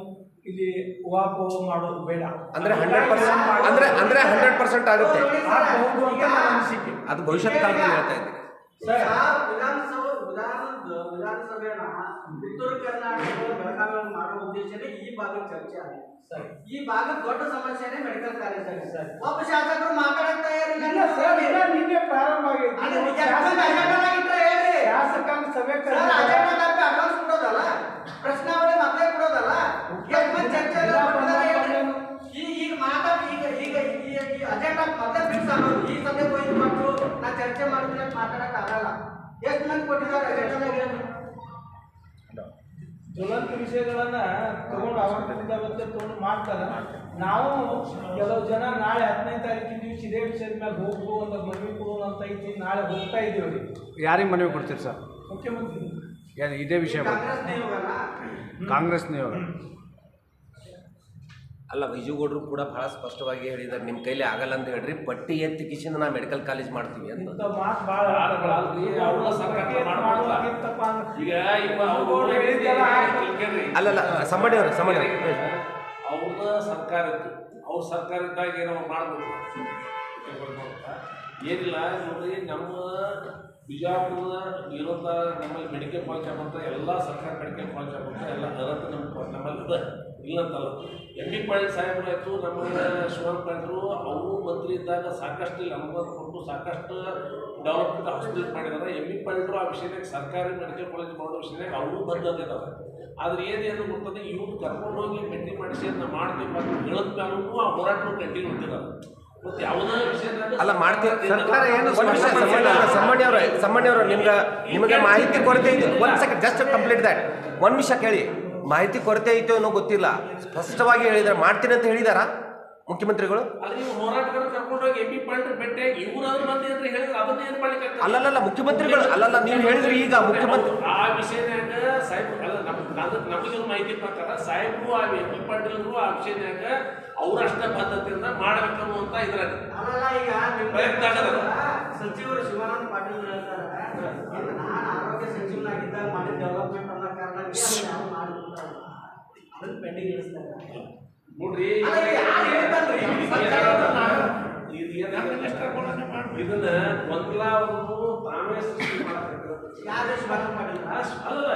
S5: ಇಲ್ಲಿ ಊಹಾಪೋಹ ಮಾಡೋದು ಬೇಡ.
S3: ಅಂದ್ರೆ ಹಂಡ್ರೆಡ್ ಪರ್ಸೆಂಟ್ ಅಂದ್ರೆ ಅಂದ್ರೆ ಹಂಡ್ರೆಡ್ ಪರ್ಸೆಂಟ್ ಆಗುತ್ತೆ.
S5: ಆಗಬಹುದು ಅಂತ ನನ್ನ ಅನಿಸಿಕೆ.
S3: ಅದು ಭವಿಷ್ಯದ ಕಾಲದಲ್ಲಿ ಹೇಳ್ತಾ ಇದ್ದೀನಿ.
S5: ಸರ್.
S6: ಸರ್, ವಿಧಾನಸಭೆ ವಿಧಾನದ ವಿಧಾನಸಭೆನ ಉತ್ತರ ಕರ್ನಾಟಕದ ಮಾಡೋ ಉದ್ದೇಶನೇ ಈ ಭಾಗದ ಚರ್ಚೆ ಆಗಿದೆ
S5: ಸರ್.
S6: ಈ ಭಾಗದ ದೊಡ್ಡ ಸಮಸ್ಯೆನೇ ಮೆಡಿಕಲ್ ಕಾಲೇಜ್
S5: ಸರ್.
S6: ಒಬ್ಬ ಶಾಸಕರು ಮಾತಾಡಕ್ ತಯಾರಿಲ್ಲ.
S5: ಸರ್ ಇಲ್ಲ ನಿನ್ನೆ ಪ್ರಾರಂಭ
S6: ಅದೇ
S5: ಆಗೈತಿ. ಶಾಸಕಾಂಗ ಸಭೆ
S6: ಅಡ್ವಾನ್ಸ್ ಕೊಡೋದಲ್ಲ? ಪ್ರಶ್ನಾವಳಿ ಈಗ ಮಾತಾಡ್ ಈಗ ಈಗ ಈ ಅಜೆಂಡಾ ಮತ್ತೆ ಆಗೋದು. ಈ ಹೋಗಿ ಮತ್ತು ನಾ ಚರ್ಚೆ ಅಂತ ಮಾತಾಡಕ್ ಆಗಲ್ಲ. ಎಷ್ಟು ಮಂದಿ ಕೊಟ್ಟಿದ್ದಾರೆ ಅಜೆಂಡಾದಾಗ.
S5: ಜ್ವಲಂತ ವಿಷಯಗಳನ್ನ ತಗೊಂಡು ಅವತ್ತಿಂದ ಅವತ್ತೇ ತಗೊಂಡು ಮಾಡ್ತಾರೆ. ನಾವು ಕೆಲವು ಜನ ನಾಳೆ ಹತ್ತನೇ ತಾರೀಕಿನ ದಿವಸ ಇದೇ ವಿಷಯದ ಮೇಲೆ ಹೋಗ್ಬೋದು ಅಂತ ಮನವಿ ಕೊಡೋಣ ಅಂತ ಐತಿ. ನಾಳೆ ಹೋಗ್ತಾ ಇದ್ದೀವಿ.
S4: ಯಾರಿಗೆ ಮನವಿ ಕೊಡ್ತೀರಿ ಸರ್?
S5: ಮುಖ್ಯಮಂತ್ರಿ
S4: ಏನು ಇದೇ ವಿಷಯ ಕಾಂಗ್ರೆಸ್ ನಿಯೋಗ
S3: ಅಲ್ಲ ವಿಜುಗೌಡರು ಕೂಡ ಬಹಳ ಸ್ಪಷ್ಟವಾಗಿ ಹೇಳಿದ್ದಾರೆ. ನಿಮ್ಮ ಕೈಲಿ ಆಗಲ್ಲ ಅಂತ ಹೇಳ್ರಿ. ಪಟ್ಟಿ ಎತ್ತಿ ಕಿಶಿಂದ ನಾ ಮೆಡಿಕಲ್ ಕಾಲೇಜ್ ಮಾಡ್ತೀವಿ ಅಂತ.
S7: ಅಲ್ಲಲ್ಲ ಅವ್ರ ಸಂಬಂಧ ಅವ್ರ
S3: ಸರ್ಕಾರ ಸಂಬಂಧಿ ಅವ್ರೆ
S7: ಸರ್ಕಾರ ಇತ್ತು ಅವ್ರ ಸರ್ಕಾರ ಇದ್ದಾಗ ಏನೋ ಮಾಡ್ಬೋದು. ಏನಿಲ್ಲ ನೋಡಿ ನಮ್ಮ ಬಿಜಾಪುರದ ಇರೋಂಥ ನಮ್ಮಲ್ಲಿ ಮೆಡಿಕಲ್ ಕಾಲೇಜ್ ಆಗುವಂಥ ಎಲ್ಲ ಸರ್ಕಾರಿ ಮೆಡಿಕಲ್ ಕಾಲೇಜ್ ಆಗುವಂಥ ಎಲ್ಲ ಅರ್ಹತೆ ನಮ್ಮ ನಮ್ಮಲ್ಲಿ ಇದೆ. ಇಲ್ಲ ಅಂತಲ್ಲ ಎಂ ಬಿ ಪಾಟೀಲ್ ಸಾಹೇಬ್ರು ಆಯಿತು, ನಮ್ಮ ಶಿವನ್ ಪಾಟೀಲ್ರು, ಅವರು ಮಂತ್ರಿ ಇದ್ದಾಗ ಸಾಕಷ್ಟು ಇಲ್ಲಿ ಅನುದಾನ ಕೊಟ್ಟು ಸಾಕಷ್ಟು ಡೆವಲಪ್ಮೆಂಟ್ ಹಾಸ್ಪಿಟಲ್ ಮಾಡಿದ್ದಾರೆ. ಎಂ ಬಿ ಪಾಟೀಲ್ರು ಆ ವಿಷಯದಾಗ ಸರ್ಕಾರಿ ಮೆಡಿಕಲ್ ಕಾಲೇಜ್ ಮಾಡೋ ವಿಷಯದಾಗ ಅವರು ಬದ್ಧದಿದ್ದಾರೆ ಆದ್ರೆ ಏನೇನು ಗೊತ್ತದೆ ಇವ್ರು ಕರ್ಕೊಂಡು ಹೋಗಿ ಭೇಟಿ ಮಾಡಿಸಿ ಅಂತ ಮಾಡ್ತೀವಿ ಅಂತ ಹೇಳಿದ ಮೇಲೂ ಆ ಹೋರಾಟವನ್ನು ಕಂಟಿನ್ಯೂ ಇಟ್ಟಿದ್ದಾರೆ
S3: ಅಲ್ಲ ಮಾಡ್ತೀವಿ
S4: ಸರ್ಕಾರ ಏನು
S3: ಸಂಬಂಧಿ ಅವ್ರೆ, ಸಂಬಂಧಿ ಅವ್ರೆ ನಿಮ್ಗೆ ನಿಮಗೆ ಮಾಹಿತಿ ಕೊರತೆ ಐತೆ. ಒಂದು ಸೆಕೆಂಡ್ ಜಸ್ಟ್ ಕಂಪ್ಲೀಟ್ ದ್ಯಾಟ್ ಒಂದು ನಿಮಿಷ ಕೇಳಿ. ಮಾಹಿತಿ ಕೊರತೆ ಐತೋ ಅನ್ನೋ ಗೊತ್ತಿಲ್ಲ. ಸ್ಪಷ್ಟವಾಗಿ ಹೇಳಿದ್ರೆ ಮಾಡ್ತೀನಿ ಅಂತ ಹೇಳಿದಾರಾ? ಮುಖ್ಯಮಂತ್ರಿಗಳು? ಅಲ್ಲಲ್ಲ ಮುಖ್ಯಮಂತ್ರಿಗಳು ಅಲ್ಲಲ್ಲ ನೀವು ಹೇಳಿದ್ರಿ ಈಗ ಮುಖ್ಯಮಂತ್ರಿ
S7: ಆ ವಿಷಯನಾಗ ಸಾಹೇಬ್ ಅಲ್ಲ ನಮ್ ನಮ್ಗೆ ನಮಗಿರೋ ಮಾಹಿತಿ ಪ್ರಕಾರ ಸಾಹೇಬ್ರು ಆ ಎಂ ಪಿ ಪಾಟೀಲ್ರು ಆ ವಿಷಯದಾಗ ಅವರಷ್ಟ ಬದ್ಧತೆಯಿಂದ ಮಾಡಬೇಕನ್ನುವಂತ ಇದ್ರಾಗ
S6: ಅಲ್ಲಲ್ಲ ಈಗ ನಿಮ್ಮ
S7: ಪ್ರಯತ್ನ
S6: ಸಚಿವರು ಶಿವಾನಂದ ಪಾಟೀಲ್ ಹೇಳ್ತಾರೆ. ನಾನು ಆರೋಗ್ಯ ಸಚಿವನಾಗಿದ್ದಾಗ ಮಾಡಿದ ಡೆವಲಪ್ಮೆಂಟ್ ಅನ್ನೋ ಕಾರಣಕ್ಕೆ ಅದನ್ನ ಪೆಂಡಿಂಗ್ ಇಳಿಸ್ತಾರೆ
S7: ನೋಡ್ರಿ? ಇದನ್ನ ತಾವೇ ಸೃಷ್ಟಿ ಅಲ್ಲ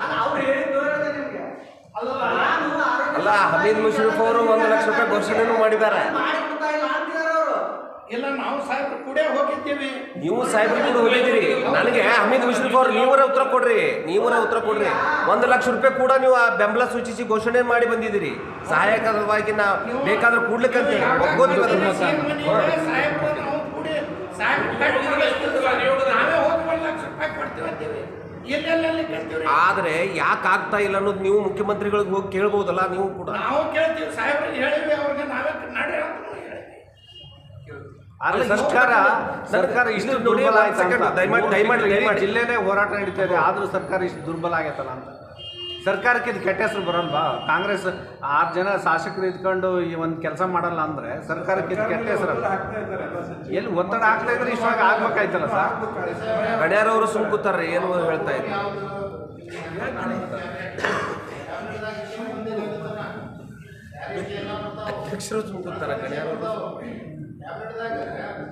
S6: ಅಲ್ಲ ಅವ್ರು ಹೇಳಿದ್ದು ಹೇಳೋದೇ ನಿಮ್ಗೆ. ಅಲ್ಲಲ್ಲ ನಾನು
S3: ಅಲ್ಲ ಹಮೀದ್ ಮುಷರಫ್ ಅವರು ಒಂದು ಲಕ್ಷ ರೂಪಾಯಿ ಘೋಷಣೆನೂ ಮಾಡಿದ್ದಾರೆ
S6: ಮಾಡಿಕೊಡ್ತಾ ಇಲ್ಲ ಅಂತಿದ್ದಾರೆ ಅವರು
S2: ಇಲ್ಲ ನಾವು ಸಾಹೇಬ್ರು ಕೂಡೇ ಹೋಗಿದ್ದೀವಿ.
S3: ನೀವು ಸಾಹೇಬ್ರು ಕೂಡ ಹೋಗಿದ್ದೀರಿ. ನನಗೆ ಹಮೀದ್ ಮುಷರಫ್ ಅವ್ರು ನೀವರ ಉತ್ತರ ಕೊಡ್ರಿ. ನೀವರ ಉತ್ತರ ಕೊಡ್ರಿ. ಒಂದು ಲಕ್ಷ ರೂಪಾಯಿ ಕೂಡ ನೀವು ಆ ಬೆಂಬಲ ಸೂಚಿಸಿ ಘೋಷಣೆ ಮಾಡಿ ಬಂದಿದ್ದೀರಿ. ಸಹಾಯಕವಾಗಿ ನಾ ಬೇಕಾದ್ರೆ ಕೂಡ್ಲಿಕ್ಕಂತ ಒಪ್ಕೋತೀವಿ ಅದನ್ನ.
S2: ಸಾಹೇಬ್ರು. ನಾವು ಕೂಡಿ ಸಾಹೇಬ್ರು ನಾವೇ ಹೋಗಿ ಒಂದು ಲಕ್ಷ ರೂಪಾಯಿ ಅಂತೀವಿ. ಎಲ್ಲೆಲ್ಲಿ ಕಟ್ತೀವಿ
S3: ಆದ್ರೆ ಯಾಕೆ ಆಗ್ತಾ ಇಲ್ಲ ಅನ್ನೋದು ನೀವು ಮುಖ್ಯಮಂತ್ರಿಗಳಿಗೆ ಹೋಗಿ ಕೇಳ್ಬೋದಲ್ಲ ನೀವು ಕೂಡ.
S2: ನಾವು ಕೇಳ್ತೀವಿ. ಸಾಹೇಬ್ರಿಗೆ ಹೇಳಿವಿ ಅವ್ರಿಗೆ ನಾವೇ ನಡ್ರಿ ಅಂತ ಹೇಳಿವಿ
S4: ಆದ್ರೆ
S3: ಅಲ್ಲ,
S4: ಸರ್ಕಾರ ಸರ್ಕಾರ ಇಷ್ಟು ದುರ್ಬಲ.
S3: ದಯಮಾಡಿ- ದಯಮಾಡಿ- ದಯಮಾಡಿ.
S4: ಜಿಲ್ಲೆನೇ ಹೋರಾಟ ನಡೀತಾ ಇದೆ ಆದರೂ ಸರ್ಕಾರ ಇಷ್ಟು ದುರ್ಬಲ ಆಗೈತಲ್ಲ ಅಂತ ಸರ್ಕಾರಕ್ಕೆ ಇದು ಕೆಟ್ಟ ಹೆಸರು ಬರಲ್ವಾ ಕಾಂಗ್ರೆಸ್ ಆರು ಜನ ಶಾಸಕರು ಇದ್ಕೊಂಡು ಈ ಒಂದು ಕೆಲಸ ಮಾಡಲ್ಲ ಅಂದ್ರೆ ಸರ್ಕಾರಕ್ಕೆ ಇದು ಕೆಟ್ಟ ಹೆಸರು
S2: ಎಲ್ಲ
S4: ಒತ್ತಡ ಆಗ್ತಾ ಇದ್ರೆ ಇಷ್ಟವಾಗ ಆಗ್ಬೇಕಾಯ್ತಲ್ಲ ಸರ್
S3: ಗಣ್ಯರವರು ಸುಮ್ ಏನು ಹೇಳ್ತಾ ಇದ್ರು ಅಧ್ಯಕ್ಷರು ಸುಮ್ ಕೂತಾರ ಗಣ್ಯರವರು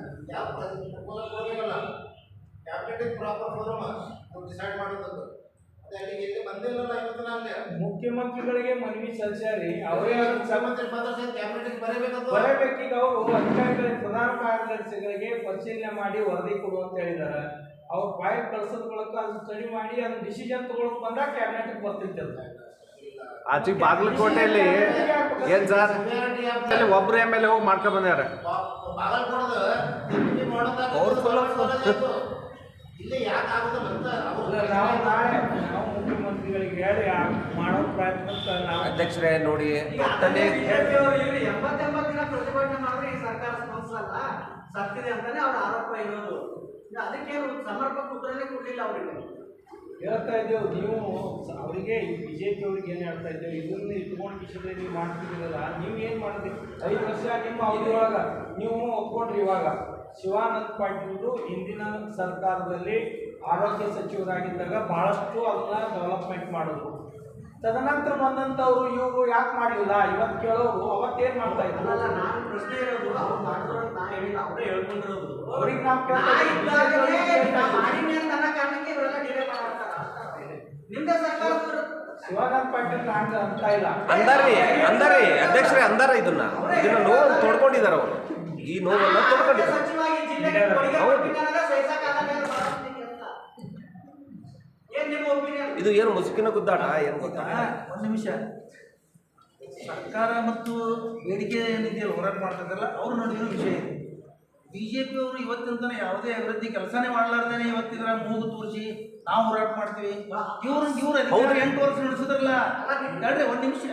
S8: ಕ್ಯಾಬಿನೆಟ್ ಪ್ರಾಪರ್ ಫೋರಮ್ ನಾವು ಡಿಸೈಡ್ ಮಾಡೋದದ್ದು ಅದೇ ಅಲ್ಲಿಗೆ ಎಲ್ಲಿ ಬಂದಿಲ್ಲಲ್ಲ ಇವತ್ತು ನಾನು
S5: ಮುಖ್ಯಮಂತ್ರಿಗಳಿಗೆ ಮನವಿ ಸಲ್ಲಿಸ್ಯಾರಿ. ಅವರೇ
S8: ಮುಖ್ಯಮಂತ್ರಿ ಮಾತಾಡ್ಸಿ ಕ್ಯಾಬಿನೆಟ್ ಬರಬೇಕಂತ.
S5: ಬರಬೇಕೀಗ ಅವರು ಅಧಿಕಾರಿಗಳಿಗೆ ಪ್ರಧಾನ ಕಾರ್ಯದರ್ಶಿಗಳಿಗೆ ಪರಿಶೀಲನೆ ಮಾಡಿ ವರದಿ ಕೊಡು ಅಂತ ಹೇಳಿದ್ದಾರೆ ಅವ್ರ ಫೈಲ್ ಕಳ್ಸೋದ್ ಮೂಲಕ ಅದನ್ನ ಸ್ಟಡಿ ಮಾಡಿ ಅದನ್ನ ಡಿಸಿಷನ್ ತಗೊಳಕ್ ಬಂದಾಗ ಕ್ಯಾಬಿನೆಟ್ ಬರ್ತಿತ್ತು ಅದು.
S4: ಆಚೆ ಬಾಗಲಕೋಟೆಯಲ್ಲಿ ಏನ್ ಸರ್? ಅಲ್ಲಿ ಒಬ್ರು ಎಂ ಎಲ್ ಎ ಹೋಗಿ ಮಾಡ್ಕೊಂಡ್ ಬಂದಾರೆ.
S3: ಅಧ್ಯಕ್ಷರೇ ನೋಡಿ
S6: ಸರ್ಕಾರ ಸ್ಪಂದಿಸಲ್ಲ. ಸತ್ತಿದೆ ಅಂತಾನೆ ಅವ್ರ ಆರೋಪ ಇರೋದು. ಅದಕ್ಕೆ ಅದಕ್ಕೇನು ಸಮರ್ಪಕ ಉತ್ತರನೇ ಕೊಡ್ಲಿಲ್ಲ ಅವರಿಗೆ
S5: ಹೇಳ್ತಾ ಇದ್ದೇವೆ ನೀವು ಅವರಿಗೆ ಬಿ ಜೆ ಪಿ ಅವ್ರಿಗೆ ಏನು ಹೇಳ್ತಾ ಇದ್ದೇವೆ ಇದನ್ನು ಇಟ್ಕೊಂಡು ವಿಷಯದಲ್ಲಿ ನೀವು ಮಾಡ್ತಿದ್ದೀರಲ್ಲ ನೀವು ಏನು ಮಾಡಿದ್ರಿ? ಐದು ವರ್ಷ ನಿಮ್ಮ ಅವಧಿಯೊಳಗ ನೀವು ಒಪ್ಕೊಂಡ್ರಿ ಇವಾಗ. ಶಿವಾನಂದ ಪಾಟೀಲ್ರು ಹಿಂದಿನ ಸರ್ಕಾರದಲ್ಲಿ ಆರೋಗ್ಯ ಸಚಿವರಾಗಿದ್ದಾಗ ಭಾಳಷ್ಟು ಅದನ್ನ ಡೆವಲಪ್ಮೆಂಟ್ ಮಾಡಿದ್ರು. ತದನಂತರ ಬಂದಂಥವ್ರು ಇವರು ಯಾಕೆ ಮಾಡಲಿಲ್ಲ? ಇವತ್ತು ಕೇಳೋರು ಅವತ್ತೇನು ಮಾಡ್ತಾ ಇದ್ರು?
S6: ನಾನು ಪ್ರಶ್ನೆ ಇರೋದು ಅವ್ರು ಮಾಡಿದ್ರು ನಾನು ಹೇಳಿಲ್ಲ ಅವರೇ ಹೇಳ್ಕೊಂಡಿರೋದು.
S5: ಅವ್ರಿಗೆ ನಾವು
S6: ನಾ ಇದ್ದಾಗಲೇ ನಾ ಮಾಡಿನಿ ಅಂತ ಅನ್ನೋ ಕಾರಣಕ್ಕೆ ಇವರೆಲ್ಲ ಡಿಲೇ ಮಾಡ್ತಾರೆ ಅಂದಾರ್ರಿ
S5: ಶಿವಾನಂದ ಪಾಟೀಲ್ ಹಂಗ ಇಲ್ಲ.
S3: ಅಂದಾರಿ ಅಂದಾರಿ ಅಧ್ಯಕ್ಷರೇ ಅಂದಾರ ಇದನ್ನ. ಇದನ್ನ ನೋವು ತೊಡ್ಕೊಂಡಿದ್ದಾರೆ ಅವರು. ಈ ನೋವನ್ನ ತೊಡ್ಕೊಂಡಿದ್ದಾರೆ ಇದು ಏನು ಮುಸುಕಿನ ಗುದ್ದಾಟ? ಏನು ಗೊತ್ತಾ?
S9: ಒಂದು ನಿಮಿಷ. ಸರ್ಕಾರ ಮತ್ತು ಬೇಡಿಕೆ ಏನಿದೆಯಲ್ಲ ಹೋರಾಟ ಮಾಡ್ತಾರಲ್ಲ ಅವ್ರು ನಡುವಿನ ವಿಷಯ ಇದೆ. ಬಿ ಜೆ ಪಿ ಅವರು ಇವತ್ತಿನ ತನಕ ಯಾವುದೇ ಅಭಿವೃದ್ಧಿ ಕೆಲಸನೇ ಮಾಡಲಾರ್ದೇನೆ ಇವತ್ತಿದ್ರ ಮೂಗು ತೋರಿಸಿ ನಾವು ಹೋರಾಟ ಮಾಡ್ತೀವಿ. ಇವ್ರು ಇವ್ರ ಅಧಿಕಾರ ಎಂಟು ವರ್ಷ ನಡೆಸಿದ್ರಲ್ಲ? ಹೇಳ್ರಿ ಒಂದು ನಿಮಿಷ.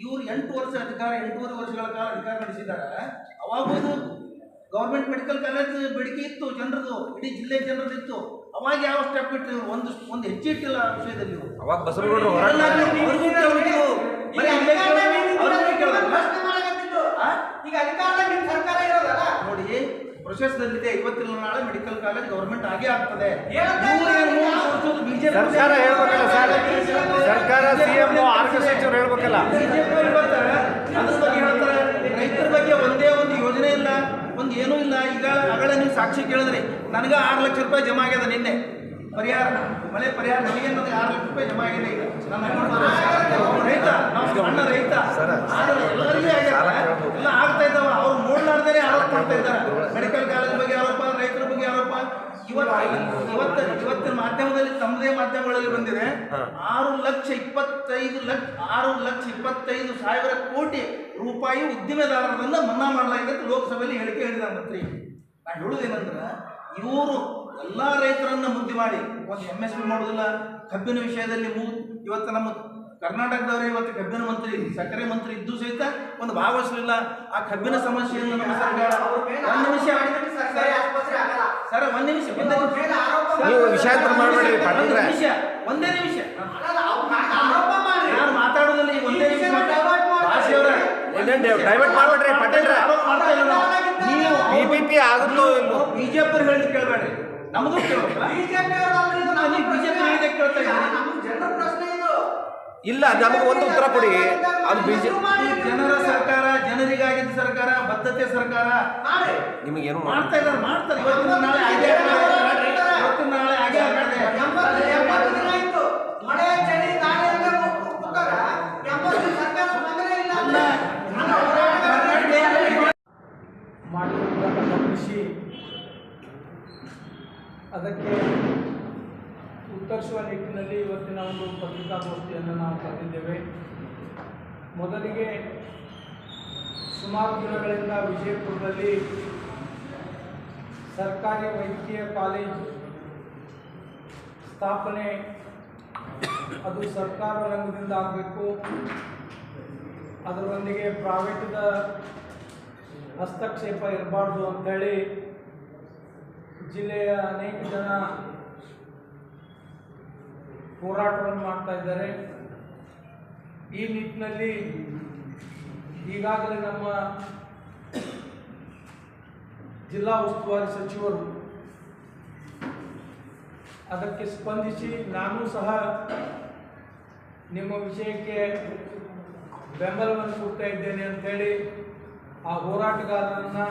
S9: ಇವ್ರು ಎಂಟು ವರ್ಷ ಅಧಿಕಾರ ಎಂಟೂವರೆ ವರ್ಷಗಳ ಕಾಲ ಅಧಿಕಾರ ನಡೆಸಿದ್ದಾರೆ ಅವಾಗ ಇದು ಗೌರ್ಮೆಂಟ್ ಮೆಡಿಕಲ್ ಕಾಲೇಜ್ ಬೇಡಿಕೆ ಇತ್ತು ಜನರದು ಇಡೀ ಜಿಲ್ಲೆ ಜನರದ್ದು ಇತ್ತು ಅವಾಗ ಯಾವ ಸ್ಟೆಪ್ ಇಟ್ಟು ಇವ್ರು? ಒಂದು ಒಂದು ಹೆಚ್ಚಿಟ್ಟಿಲ್ಲ ಆ ವಿಷಯದಲ್ಲಿ ಇವರು.
S3: ಅವಾಗ ಬಸವನಗೌಡರು ಹೋರಾಟ
S9: ಎಲ್ಲ
S3: ಮಾಡಿದ್ರು.
S9: ಅವ್ರಿಗೂ ಕೇಳ್ಬೇಕು. ಬರೀ ಇಲ್ಲೇ ಕೇಳ್ಬೇಕು, ಅವ್ರಿಗೂ ಕೇಳ್ಬೇಕು.
S6: ಪ್ರಶ್ನೆ ಮಾಡಕತ್ತಿದ್ದು.
S9: ಆ?
S6: ಈಗ ಅಧಿಕಾರದಾಗ ನಿಮ್ ಸರ್ಕಾರ ಇರೋದಲ್ಲ
S9: ನೋಡಿ ಪ್ರೊಸೆಸ್ನಲ್ಲಿದೆ ಇವತ್ತಿನ ನಾಳೆ ಮೆಡಿಕಲ್ ಕಾಲೇಜ್ ಗೌರ್ಮೆಂಟ್ ಆಗೇ ಆಗ್ತದೆ.
S4: ಸರ್ಕಾರ ಹೇಳ್ಬೇಕಲ್ಲ ಸರ್. ಸರ್ಕಾರ ಸಿಎಂ ಆರೋಗ್ಯ ಸಚಿವರು ಹೇಳ್ಬೇಕಲ್ಲ.
S9: ಬಿಜೆಪಿ ಬರ್ತಾರೆ ಅದ್ರ ಬಗ್ಗೆ ಹೇಳ್ತಾರೆ. ರೈತರ ಬಗ್ಗೆ ಒಂದೇ ಒಂದು ಯೋಜನೆ ಇಲ್ಲ ಒಂದು ಏನೂ ಇಲ್ಲ. ಈಗ ಆಗಲೇ ನೀವು ಸಾಕ್ಷಿ ಕೇಳಿದ್ರಿ ನನಗೆ ಆರು ಲಕ್ಷ ರೂಪಾಯಿ ಜಮಾ ಆಗ್ಯದ ನಿನ್ನೆ. ಪರಿಹಾರ. ಮಳೆ ಪರಿಹಾರ ನಮಗೆ ಅನ್ನೋದು ಆರು ಲಕ್ಷ ರೂಪಾಯಿ ಜಮಾ ಆಗಿದೆ ಈಗ. ಅಕೌಂಟ್ ರೈತ ನಾವು ಸಣ್ಣ ರೈತ. ಆದರೆ ಎಲ್ಲರಿಗೂ ಎಲ್ಲ ಆಗ್ತಾ ಇದ್ದಾವ ಅವ್ರು ನೋಡ್ಲಾರ್ದೇನೆ ಆರೋಪ ಮಾಡ್ತಾ ಇದ್ದಾರೆ. ಮೆಡಿಕಲ್ ಕಾಲೇಜ್ ಬಗ್ಗೆ ಆರೋಪ ರೈತರ ಬಗ್ಗೆ ಆರೋಪ ಇವತ್ತು ಇವತ್ತು ಇವತ್ತಿನ ಮಾಧ್ಯಮದಲ್ಲಿ ತಮ್ಮದೇ ಮಾಧ್ಯಮಗಳಲ್ಲಿ ಬಂದಿದೆ. ಆರು ಲಕ್ಷ ಇಪ್ಪತ್ತೈದು ಲಕ್ಷ ಆರು ಲಕ್ಷ ಇಪ್ಪತ್ತೈದು ಸಾವಿರ ಕೋಟಿ ರೂಪಾಯಿ ಉದ್ದಿಮೆದಾರರನ್ನ ಮನ್ನಾ ಮಾಡಲಾಗಿದೆ ಅಂತ ಲೋಕಸಭೆಯಲ್ಲಿ ಹೇಳಿಕೆ ಹೇಳಿದ ಮಂತ್ರಿ. ನಾನು ಹೇಳುವುದೇನಂದ್ರೆ ಇವರು ಎಲ್ಲ ರೈತರನ್ನ ಮುದ್ದೆ ಮಾಡಿ. ಒಂದು ಎಂ ಎಸ್ ಪಿ ಮಾಡೋದಿಲ್ಲ. ಕಬ್ಬಿನ ವಿಷಯದಲ್ಲಿ ಮೂ ಇವತ್ತು ನಮ್ಮ ಕರ್ನಾಟಕದವರು ಇವತ್ತು ಕಬ್ಬಿನ ಮಂತ್ರಿ ಸಕ್ಕರೆ ಮಂತ್ರಿ ಇದ್ದು ಸಹಿತ ಒಂದು ಭಾಗವಹಿಸಲಿಲ್ಲ. ಆ ಕಬ್ಬಿನ ಸಮಸ್ಯೆಯನ್ನು ನಮ್ಮ ಸರ್ಕಾರ
S6: ಅವ್ರ
S9: ಒಂದು ನಿಮಿಷ ಸರ್ ಒಂದು ನಿಮಿಷ. ಒಂದೇ
S6: ಅವ್ರ ಆರೋಪ
S9: ನಿಮಿಷ. ಒಂದೇ
S3: ಪಾಟೀಲ್ರೆ.
S9: ನಿಮಿಷ ಒಂದೇ ನಿಮಿಷ.
S6: ಅಲ್ಲಲ್ಲ, ಆರೋಪ ಮಾಡ್ರಿ
S9: ನಾನು ಮಾತಾಡೋದಿಲ್ಲ ಈ ಒಂದೇ ನಿಮಿಷ.
S3: ಡೈವರ್ಟ್ ಮಾಡ್ಬೇಡ್ರಿ ಪಟೇಲ್ರ.
S9: ನೀವು
S3: ಬಿ ಪಿ ಆಗುತ್ತೋ ಇಲ್ಲೋ
S9: ಬಿಜೆಪಿ ಹೇಳಿ ಕೇಳಬೇಡ್ರಿ.
S6: ಇದು
S3: ಇಲ್ಲ ನಮಗೆ ಒಂದು ಉತ್ತರ ಕೊಡಿ ಅದು ಬಿಜೆಪಿ
S9: ಜನರ ಸರ್ಕಾರ ಜನರಿಗಾಗಿದ್ದ ಸರ್ಕಾರ ಬದ್ಧತೆ ಸರ್ಕಾರ
S6: ಮಾಡಿ
S3: ನಿಮಗೇನು
S9: ಮಾಡ್ತಾ ಇದ್ದಾರೆ ಮಾಡ್ತಾರೆ ಇವತ್ತು ನಾಳೆ ಆಗೇ ಇವತ್ತು ನಾಳೆ ಆಗೇ ಆಗ್ತದೆ
S6: ಎಂಬತ್ತು
S5: ಅದಕ್ಕೆ ಉತ್ತರಿಸುವ ನಿಟ್ಟಿನಲ್ಲಿ ಇವತ್ತಿನ ಒಂದು ಪತ್ರಿಕಾಗೋಷ್ಠಿಯನ್ನು ನಾವು ಕರೆದಿದ್ದೇವೆ. ಮೊದಲಿಗೆ ಸುಮಾರು ದಿನಗಳಿಂದ ವಿಜಯಪುರದಲ್ಲಿ ಸರ್ಕಾರಿ ವೈದ್ಯಕೀಯ ಕಾಲೇಜ್ ಸ್ಥಾಪನೆ, ಅದು ಸರ್ಕಾರ ರಂಗದಿಂದ ಆಗಬೇಕು. ಅದರೊಂದಿಗೆ ಪ್ರೈವೇಟದ ಹಸ್ತಕ್ಷೇಪ ಇರಬಾರ್ದು ಅಂಥೇಳಿ ಜಿಲ್ಲೆಯ ಅನೇಕ ಜನ ಹೋರಾಟವನ್ನು ಮಾಡ್ತಾ ಇದ್ದಾರೆ. ಈ ನಿಟ್ಟಿನಲ್ಲಿ ಈಗಾಗಲೇ ನಮ್ಮ ಜಿಲ್ಲಾ ಉಸ್ತುವಾರಿ ಸಚಿವರು ಅದಕ್ಕೆ ಸ್ಪಂದಿಸಿ ನಾನು ಸಹ ನಿಮ್ಮ ವಿಷಯಕ್ಕೆ ಬೆಂಬಲವನ್ನು ಕೊಡ್ತಾ ಇದ್ದೇನೆ ಅಂತೇಳಿ ಆ ಹೋರಾಟಗಾರರನ್ನ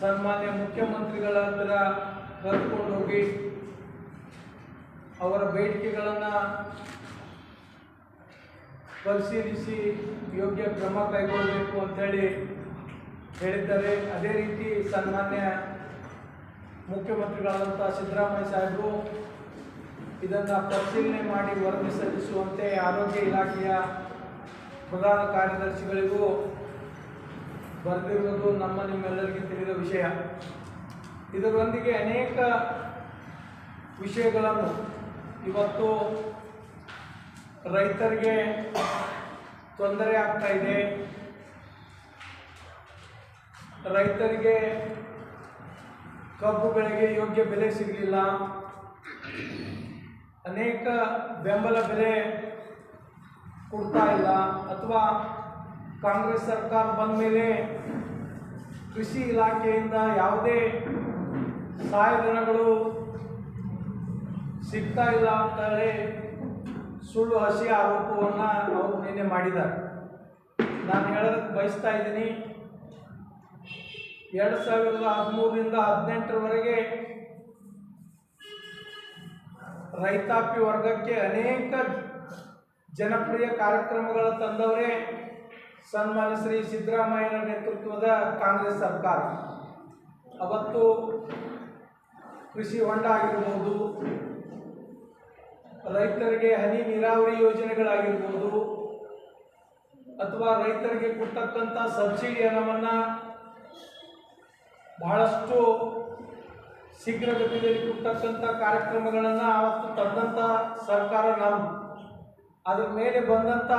S5: ಸನ್ಮಾನ್ಯ ಮುಖ್ಯಮಂತ್ರಿಗಳ ಹತ್ರ ಕರೆದುಕೊಂಡು ಹೋಗಿ ಅವರ ಬೇಡಿಕೆಗಳನ್ನು ಪರಿಶೀಲಿಸಿ ಯೋಗ್ಯ ಕ್ರಮ ಕೈಗೊಳ್ಳಬೇಕು ಅಂತೇಳಿ ಹೇಳಿದ್ದಾರೆ. ಅದೇ ರೀತಿ ಸನ್ಮಾನ್ಯ ಮುಖ್ಯಮಂತ್ರಿಗಳಾದಂಥ ಸಿದ್ದರಾಮಯ್ಯ ಸಾಹೇಬರು ಇದನ್ನು ಪರಿಶೀಲನೆ ಮಾಡಿ ವರದಿ ಸಲ್ಲಿಸುವಂತೆ ಆರೋಗ್ಯ ಇಲಾಖೆಯ ಪ್ರಧಾನ ಕಾರ್ಯದರ್ಶಿಗಳಿಗೂ ಬರೆದಿರುವುದು ನಮ್ಮ ನಿಮ್ಮೆಲ್ಲರಿಗೆ ತಿಳಿದ ವಿಷಯ. ಇದರೊಂದಿಗೆ ಅನೇಕ ವಿಷಯಗಳನ್ನು ಇವತ್ತು ರೈತರಿಗೆ ತೊಂದರೆ ಆಗ್ತಾ ಇದೆ. ರೈತರಿಗೆ ಕಬ್ಬು ಬೆಳೆಗೆ ಯೋಗ್ಯ ಬೆಲೆ ಸಿಗಲಿಲ್ಲ. ಅನೇಕ ಬೆಂಬಲ ಬೆಲೆ ಕೊಡ್ತಾ ಇಲ್ಲ. ಅಥವಾ ಕಾಂಗ್ರೆಸ್ ಸರ್ಕಾರ ಬಂದ ಮೇಲೆ ಕೃಷಿ ಇಲಾಖೆಯಿಂದ ಯಾವುದೇ ಸಹಾಯಧನಗಳು ಸಿಗ್ತಾ ಇಲ್ಲ ಅಂತೇಳಿ ಸುಳ್ಳು ಹಸಿ ಆರೋಪವನ್ನು ಅವರು ನಿನ್ನೆ ಮಾಡಿದ್ದಾರೆ. ನಾನು ಹೇಳೋದಕ್ಕೆ ಬಯಸ್ತಾ ಇದ್ದೀನಿ, ಎರಡು ಸಾವಿರದ ಹದಿಮೂರರಿಂದ ಹದಿನೆಂಟರವರೆಗೆ ರೈತಾಪಿ ವರ್ಗಕ್ಕೆ ಅನೇಕ ಜನಪ್ರಿಯ ಕಾರ್ಯಕ್ರಮಗಳ ತಂದವರೇ ಸನ್ಮಾನ್ಯ ಶ್ರೀ ಸಿದ್ದರಾಮಯ್ಯನ ನೇತೃತ್ವದ ಕಾಂಗ್ರೆಸ್ ಸರ್ಕಾರ. ಅವತ್ತು ಕೃಷಿ ಹೊಂಡ ಆಗಿರ್ಬೋದು, ರೈತರಿಗೆ ಹನಿ ನೀರಾವರಿ ಯೋಜನೆಗಳಾಗಿರ್ಬೋದು, ಅಥವಾ ರೈತರಿಗೆ ಕೊಟ್ಟಕ್ಕಂಥ ಸಬ್ಸಿಡಿ ಹಣವನ್ನು ಬಹಳಷ್ಟು ಶೀಘ್ರಗತಿಯಲ್ಲಿ ಕೊಡ್ತಕ್ಕಂಥ ಕಾರ್ಯಕ್ರಮಗಳನ್ನು ಆವತ್ತು ತಂದಂಥ ಸರ್ಕಾರ ನಮ್ಮ ಅದ್ರ ಮೇಲೆ ಬಂದಂಥ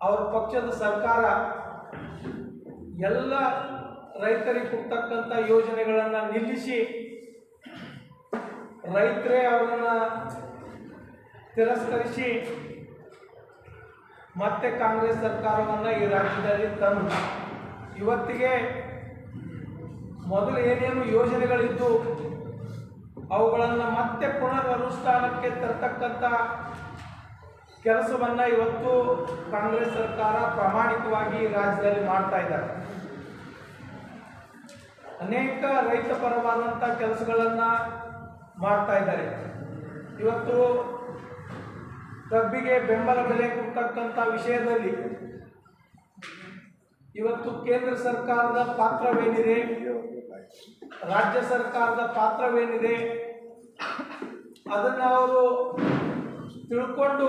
S5: ಅವ್ರ ಪಕ್ಷದ ಸರ್ಕಾರ ಎಲ್ಲ ರೈತರಿಗೆ ಕೊಡ್ತಕ್ಕಂಥ ಯೋಜನೆಗಳನ್ನು ನಿಲ್ಲಿಸಿ ರೈತರೇ ಅವರನ್ನು ತಿರಸ್ಕರಿಸಿ ಮತ್ತೆ ಕಾಂಗ್ರೆಸ್ ಸರ್ಕಾರವನ್ನು ಈ ರಾಜ್ಯದಲ್ಲಿ ತಂದು ಇವತ್ತಿಗೆ ಮೊದಲು ಏನೇನು ಯೋಜನೆಗಳಿದ್ದು ಅವುಗಳನ್ನು ಮತ್ತೆ ಪುನರ್ ಅನುಷ್ಠಾನಕ್ಕೆ ತರ್ತಕ್ಕಂಥ ಕೆಲಸವನ್ನು ಇವತ್ತು ಕಾಂಗ್ರೆಸ್ ಸರ್ಕಾರ ಪ್ರಾಮಾಣಿಕವಾಗಿ ರಾಜ್ಯದಲ್ಲಿ ಮಾಡ್ತಾ ಇದ್ದಾರೆ. ಅನೇಕ ರೈತ ಪರವಾದಂತ ಕೆಲಸಗಳನ್ನು ಮಾಡ್ತಾ ಇದ್ದಾರೆ. ಇವತ್ತು ಕಬ್ಬಿಗೆ ಬೆಂಬಲ ಬೆಲೆ ಕೊಡ್ತಕ್ಕಂಥ ವಿಷಯದಲ್ಲಿ ಇವತ್ತು ಕೇಂದ್ರ ಸರ್ಕಾರದ ಪಾತ್ರವೇನಿದೆ? ರಾಜ್ಯ ಸರ್ಕಾರದ ಪಾತ್ರವೇನಿದೆ? ಅದನ್ನು ಅವರು ತಿಳ್ಕೊಂಡು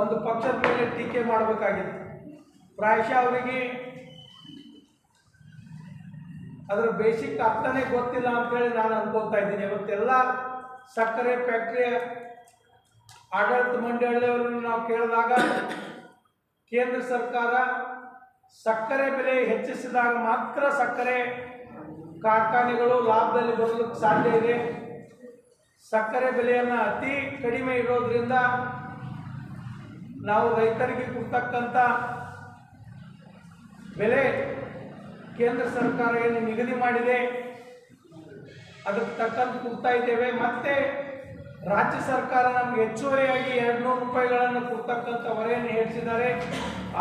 S5: ಒಂದು ಪಕ್ಷದ ಮೇಲೆ ಟೀಕೆ ಮಾಡಬೇಕಾಗಿತ್ತು. ಪ್ರಾಯಶಃ ಅವರಿಗೆ ಅದರ ಬೇಸಿಕ್ ಅರ್ಥನೇ ಗೊತ್ತಿಲ್ಲ ಅಂತೇಳಿ ನಾನು ಅನ್ಕೊತಾ ಇದ್ದೀನಿ. ಇವತ್ತೆಲ್ಲ ಸಕ್ಕರೆ ಫ್ಯಾಕ್ಟ್ರಿಯ ಆಡಳಿತ ಮಂಡಳಿಯವರನ್ನು ನಾವು ಕೇಳಿದಾಗ ಕೇಂದ್ರ ಸರ್ಕಾರ ಸಕ್ಕರೆ ಬೆಲೆ ಹೆಚ್ಚಿಸಿದಾಗ ಮಾತ್ರ ಸಕ್ಕರೆ ಕಾರ್ಖಾನೆಗಳು ಲಾಭದಲ್ಲಿ ಬರಲಿಕ್ಕೆ ಸಾಧ್ಯ ಇದೆ. ಸಕ್ಕರೆ ಬೆಲೆಯನ್ನು ಅತಿ ಕಡಿಮೆ ಇರೋದ್ರಿಂದ ನಾವು ರೈತರಿಗೆ ಕೊಡ್ತಕ್ಕಂಥ ಬೆಲೆ ಕೇಂದ್ರ ಸರ್ಕಾರ ಏನು ನಿಗದಿ ಮಾಡಿದೆ, ಅದಕ್ಕೆ ತಕ್ಕಂತೆ ಕೊಡ್ತಾ ಇದ್ದೇವೆ. ಮತ್ತೆ ರಾಜ್ಯ ಸರ್ಕಾರ ನಮ್ಗೆ ಹೆಚ್ಚುವರಿಯಾಗಿ ಎರಡು ನೂರು ರೂಪಾಯಿಗಳನ್ನು ಕೊಡ್ತಕ್ಕಂಥ ಹೊರೆಯನ್ನು ಹೆಚ್ಚಿದ್ದಾರೆ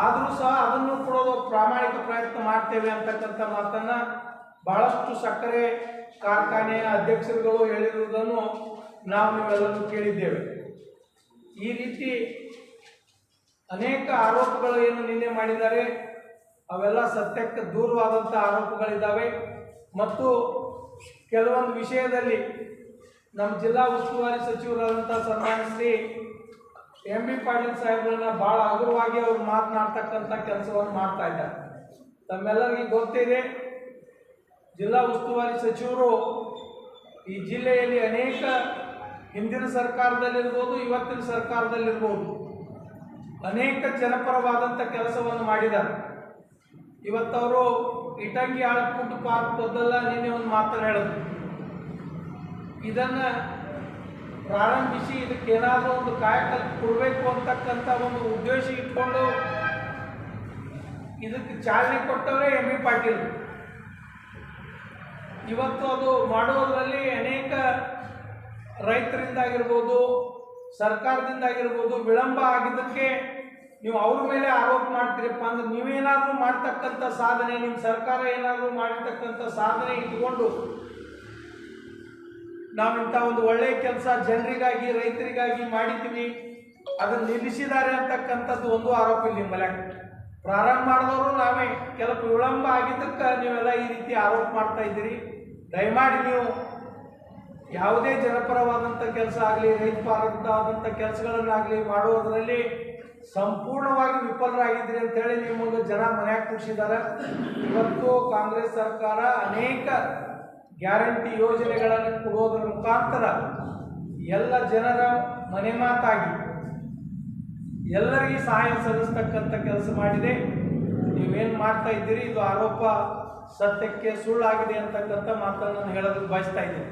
S5: ಆದರೂ ಸಹ ಅದನ್ನು ಕೊಡೋದು ಪ್ರಾಮಾಣಿಕ ಪ್ರಯತ್ನ ಮಾಡ್ತೇವೆ ಅಂತಕ್ಕಂಥ ಮಾತನ್ನು ಬಹಳಷ್ಟು ಸಕ್ಕರೆ ಕಾರ್ಖಾನೆಯ ಅಧ್ಯಕ್ಷರುಗಳು ಹೇಳಿರುವುದನ್ನು ನಾವು ನೀವೆಲ್ಲರೂ ಕೇಳಿದ್ದೇವೆ. ಈ ರೀತಿ ಅನೇಕ ಆರೋಪಗಳು ಏನು ನಿನ್ನೆ ಮಾಡಿದ್ದಾರೆ. ಅವೆಲ್ಲ ಸತ್ಯಕ್ಕೆ ದೂರವಾದಂಥ ಆರೋಪಗಳಿದ್ದಾವೆ. ಮತ್ತು ಕೆಲವೊಂದು ವಿಷಯದಲ್ಲಿ ನಮ್ಮ ಜಿಲ್ಲಾ ಉಸ್ತುವಾರಿ ಸಚಿವರಾದಂಥ ಸನ್ಮಾನ ಶ್ರೀ ಎಂ ಬಿ ಪಾಟೀಲ್ ಸಾಹೇಬ್ರನ್ನ ಭಾಳ ಹಗುರವಾಗಿ ಅವರು ಮಾತನಾಡ್ತಕ್ಕಂಥ ಕೆಲಸವನ್ನು ಮಾಡ್ತಾ ಇದ್ದಾರೆ. ತಮ್ಮೆಲ್ಲರಿಗೂ ಗೊತ್ತಿದೆ, ಜಿಲ್ಲಾ ಉಸ್ತುವಾರಿ ಸಚಿವರು ಈ ಜಿಲ್ಲೆಯಲ್ಲಿ ಅನೇಕ ಹಿಂದಿನ ಸರ್ಕಾರದಲ್ಲಿರ್ಬೋದು, ಇವತ್ತಿನ ಸರ್ಕಾರದಲ್ಲಿರ್ಬೋದು. ಅನೇಕ ಜನಪರವಾದಂಥ ಕೆಲಸವನ್ನು ಮಾಡಿದ್ದಾರೆ. ಇವತ್ತವರು ಇಟಂಗಿ ಆಳಕ್ಕೊಂಡು ಪಾರ್ಕ್ ಬದಲ್ಲ ನಿನ್ನೆ ಒಂದು ಮಾತನ್ನು ಹೇಳಿದ್ರು. ಇದನ್ನು ಪ್ರಾರಂಭಿಸಿ, ಇದಕ್ಕೆ ಏನಾದರೂ ಒಂದು ಕಾಯಕಲ್ಪ ಕೊಡಬೇಕು ಅಂತಕ್ಕಂಥ ಒಂದು ಉದ್ದೇಶ ಇಟ್ಕೊಂಡು ಇದಕ್ಕೆ ಚಾಲನೆ ಕೊಟ್ಟವರೇ ಎಂ ಬಿ ಪಾಟೀಲ್. ಇವತ್ತು ಅದು ಮಾಡೋದರಲ್ಲಿ ಅನೇಕ ರೈತರಿಂದಾಗಿರ್ಬೋದು ಸರ್ಕಾರದಿಂದಾಗಿರ್ಬೋದು, ವಿಳಂಬ ಆಗಿದ್ದಕ್ಕೆ ನೀವು ಅವ್ರ ಮೇಲೆ ಆರೋಪ ಮಾಡ್ತೀರಪ್ಪ ಅಂದ್ರೆ ನೀವೇನಾದರೂ ಮಾಡ್ತಕ್ಕಂಥ ಸಾಧನೆ ನಿಮ್ಮ ಸರ್ಕಾರ ಏನಾದರೂ ಮಾಡಿರ್ತಕ್ಕಂಥ ಸಾಧನೆ ಇಟ್ಕೊಂಡು ನಾವು ಇಂಥ ಒಂದು ಒಳ್ಳೆಯ ಕೆಲಸ ಜನರಿಗಾಗಿ, ರೈತರಿಗಾಗಿ ಮಾಡಿದ್ದೀವಿ, ಅದನ್ನು ನಿಲ್ಲಿಸಿದ್ದಾರೆ ಅಂತಕ್ಕಂಥದ್ದು ಒಂದು ಆರೋಪ ಇಲ್ಲಿ ನಿಮ್ಮಲ್ಲ ಪ್ರಾರಂಭ ಮಾಡಿದವರು ನಾವೇ. ಕೆಲವು ವಿಳಂಬ ಆಗಿದ್ದಕ್ಕೆ ನೀವೆಲ್ಲ ಈ ರೀತಿ ಆರೋಪ ಮಾಡ್ತಾ ಇದ್ದೀರಿ. ದಯಮಾಡಿ ನೀವು ಯಾವುದೇ ಜನಪರವಾದಂಥ ಕೆಲಸ ಆಗಲಿ, ರೈತ ಪರವಾದಂಥ ಕೆಲಸಗಳನ್ನಾಗಲಿ ಮಾಡುವುದರಲ್ಲಿ ಸಂಪೂರ್ಣವಾಗಿ ವಿಫಲರಾಗಿದ್ರಿ ಅಂತೇಳಿ ಒಂದು ಜನ ಮನ್ಯಾಗ ಕೂಡಿಸಿದ್ದಾರೆ ಇವತ್ತು ಕಾಂಗ್ರೆಸ್ ಸರ್ಕಾರ ಅನೇಕ ಗ್ಯಾರಂಟಿ ಯೋಜನೆಗಳನ್ನು ಕೊಡೋದ್ರ ಮುಖಾಂತರ ಎಲ್ಲ ಜನರ ಮನೆ ಮಾತಾಗಿ ಎಲ್ಲರಿಗೂ ಸಹಾಯ ಸಲ್ಲಿಸ್ತಕ್ಕಂಥ ಕೆಲಸ ಮಾಡಿದೆ. ನೀವೇನು ಮಾಡ್ತಾ ಇದ್ದೀರಿ? ಇದು ಆರೋಪ ಸತ್ಯಕ್ಕೆ ಸುಳ್ಳಾಗಿದೆ ಅಂತಕ್ಕಂಥ ಮಾತನ್ನು ನಾನು ಹೇಳೋದಕ್ಕೆ ಬಯಸ್ತಾ ಇದ್ದೀನಿ.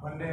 S2: ಮೊನ್ನೆ